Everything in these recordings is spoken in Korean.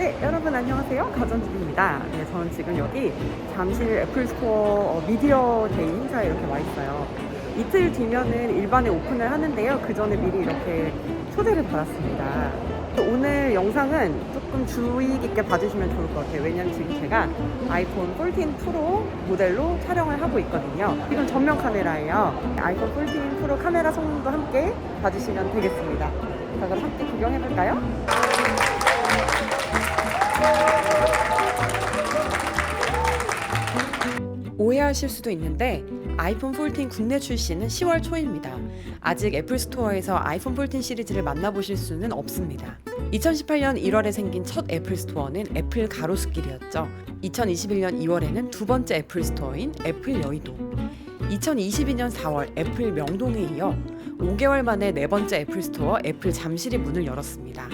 네, 여러분 안녕하세요. 가전집입니다. 네, 저는 지금 여기 잠실 애플 스토어 어, 미디어 데이 행사에 이렇게 와 있어요. 이틀 뒤면은 일반에 오픈을 하는데요. 그 전에 미리 이렇게 초대를 받았습니다. 오늘 영상은 조금 주의 깊게 봐주시면 좋을 것 같아요. 왜냐면 지금 제가 아이폰 14 프로 모델로 촬영을 하고 있거든요. 이건 전면 카메라예요. 아이폰 14 프로 카메라 성능도 함께 봐주시면 되겠습니다. 자, 그럼 함께 구경해볼까요? 오해하실 수도 있는데 아이폰 14 국내 출시는 10월 초입니다. 아직 애플 스토어에서 아이폰 14 시리즈를 만나보실 수는 없습니다. 2018년 1월에 생긴 첫 애플 스토어는 애플 가로수길이었죠. 2021년 2월에는 두 번째 애플 스토어인 애플 여의도. 2022년 4월 애플 명동에 이어 5개월 만에 네 번째 애플 스토어 애플 잠실이 문을 열었습니다.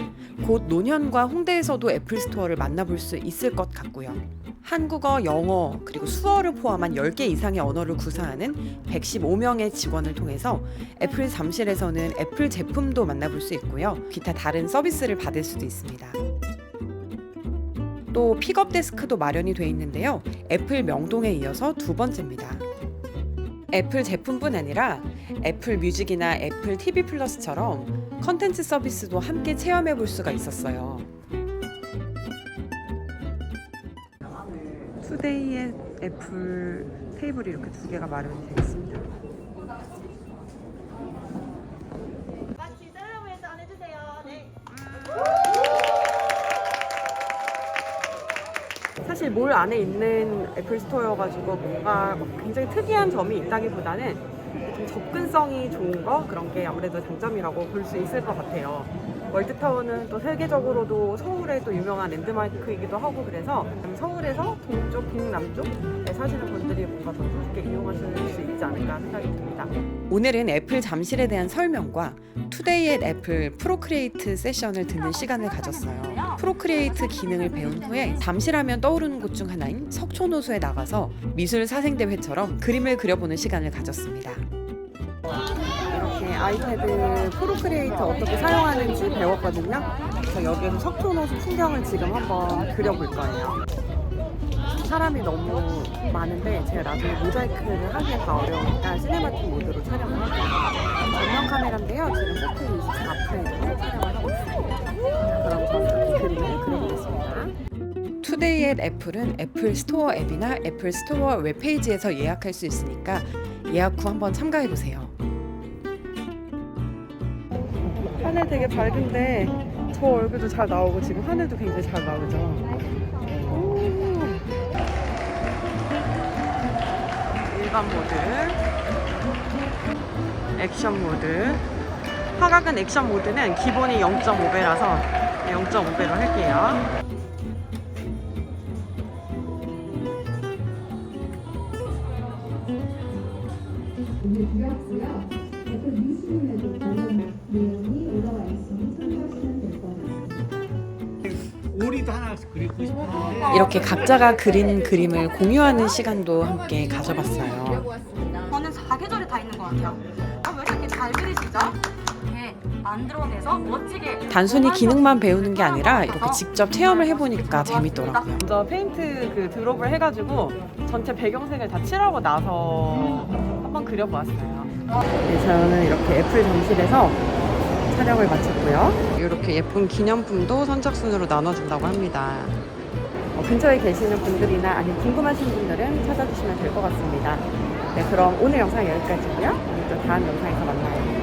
곧 노년과 홍대에서도 애플 스토어를 만나볼 수 있을 것 같고요. 한국어, 영어, 그리고 수어를 포함한 10개 이상의 언어를 구사하는 115명의 직원을 통해서 애플 잠실에서는 애플 제품도 만나볼 수 있고요. 기타 다른 서비스를 받을 수도 있습니다. 또 픽업 데스크도 마련이 돼 있는데요. 애플 명동에 이어서 두 번째입니다. 애플 제품뿐 아니라 애플 뮤직이나 애플 TV 플러스처럼 컨텐츠 서비스도 함께 체험해 볼 수가 있었어요. 투데이의 애플 테이블이 이렇게 두 개가 마련이 되어 있습니다. 사실 몰 안에 있는 애플 스토어여가지고 뭔가 막 굉장히 특이한 점이 있다기보다는 좀 접근성이 좋은 거 그런 게 아무래도 장점이라고 볼 수 있을 것 같아요. 월드타워는 또 세계적으로도 서울의 또 유명한 랜드마크이기도 하고 그래서 서울에서 동쪽, 북남쪽에 사시는 분들이 뭔가 더 쉽게 이용하실 수 있지 않을까 생각이 듭니다. 오늘은 애플 잠실에 대한 설명과 투데이 앳 애플 프로크리에이트 세션을 듣는 시간을 가졌어요. 프로크리에이트 기능을 배운 후에 잠실하면 떠오르는 곳 중 하나인 석촌호수에 나가서 미술 사생대회처럼 그림을 그려보는 시간을 가졌습니다. 이렇게 아이패드 프로크리에이 터 어떻게 사용하는지 배웠거든요. 그래서 여기에서 석촌호수 풍경을 지금 한번 그려볼 거예요. 사람이 너무 많은데 제가 나중에 모자이크를 하기가 다 어려우니까 시네마틱 모드로 촬영을 할게요. 전면 카메라인데요. 지금 포트 24프레임으로 촬영을 하고 있습니다. 그럼 저는 그림을 그려보겠습니다. 투데이 앳 애플은 애플 스토어 앱이나 애플 스토어 웹페이지에서 예약할 수 있으니까 예약 후 한번 참가해 보세요. 하늘 되게 밝은데 저 얼굴도 잘 나오고 지금 하늘도 굉장히 잘 나오죠. 오. 일반 모드, 액션 모드. 화각은 액션 모드는 기본이 0.5배라서 0.5배로 할게요. 오늘 드렸고요. 애플 뉴스룸에도 관련 내용이 올라와 있으니 참고하시면 될 것 같습니다. 오리도 하나 그리고 싶은데 이렇게 각자가 그린 그림을 공유하는 시간도 함께 가져봤어요. 저는 사계절이 다 있는 것 같아요. 아, 왜 이렇게 잘 그리시죠? 이렇게 만들어내서 멋지게. 단순히 기능만 배우는 게 아니라 이렇게 직접 체험을 해보니까 재밌더라고요. 먼저 페인트 그 드롭을 해가지고 전체 배경색을 다 칠하고 나서 한번 그려보았어요. 네, 저는 이렇게 애플 점실에서 촬영을 마쳤고요. 이렇게 예쁜 기념품도 선착순으로 나눠준다고 합니다. 어, 근처에 계시는 분들이나 아니면 궁금하신 분들은 찾아주시면 될 것 같습니다. 네, 그럼 오늘 영상 여기까지고요. 우리 또 다음 영상에서 만나요.